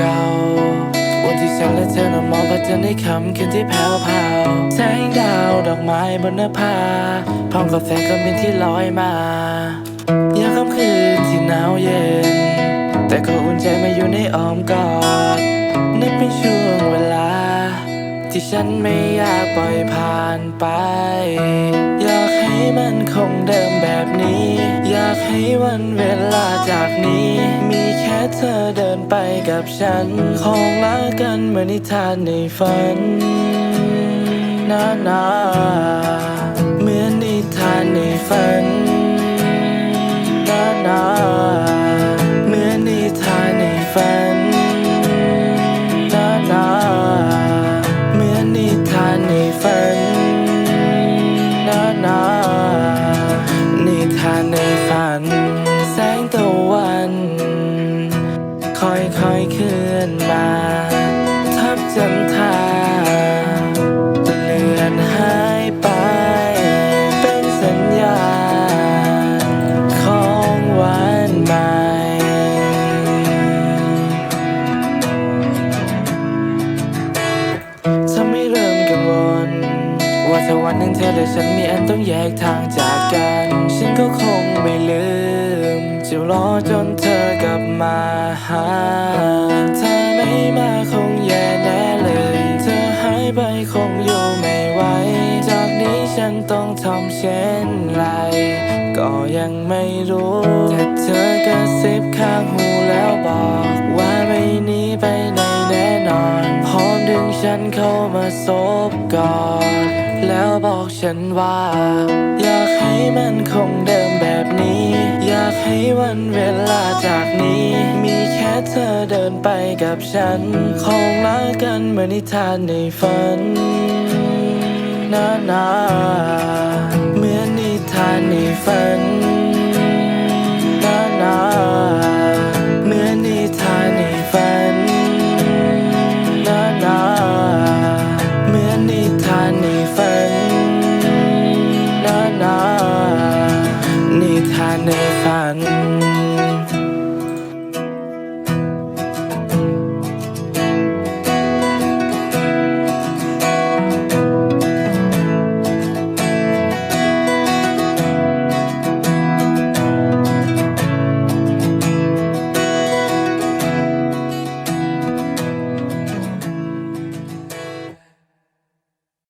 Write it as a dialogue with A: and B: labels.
A: ก่าวันที่ฉันและเธอนั้นมองพระจันในค่ำคืนที่แผ่วเผาแสงดาวดอกไม้บนเน้าผาพร้อมกับแสงกระมินที่ลอยมายามค่ำคืนที่หนาวเย็น แต่ก็อุ่นใจมาอยู่ในอ้อมกอดนั่นเป็นช่วงเวลา ที่ฉันไม่อยากปล่อยผ่านไป อยากให้มันคงเดิมแบบนี้ากให้วันเวลาจากนี้ มีแค่เธอเดินไปกับฉัน คงรักกันเหมือนนิทานในฝันนานาเหมือนนิทานในฝัน แสงตะวัน ค่อยๆเคลื่อนมา ทับจันทราเลือนหายไป เป็นสัญญาณของวันใหม่ทำให้เริ่มกังวลว่าถ้าวันหนึ่งเธอและฉันมีอันต้องแยกทางจากกัน ฉันก็คงไม่ลืม รอจนเธอกลับมาหาเธอไม่มาคงแย่แน่เลย เธอหายไปคงอยู่ไม่ไหว จากนี้ฉันต้องทำเช่นไร ก็ยังไม่รู้แต่เธอกระซิบข้างหูแล้วบอกว่าไม่หนีไปไหนแน่นอนพร้อมดึงฉันเข้ามาซบกอดแล้วบอกฉันว่าอยาก นเวลาจากนี้ มีแค่เธอเดินไปกับฉัน คงรักกันเหมือนนิทานในฝันนานาเหมือนนิทานในฝันนานาเหมือนนิทานในฝันนานาเหมือนนิทานในฝันนานานิทานในฝัน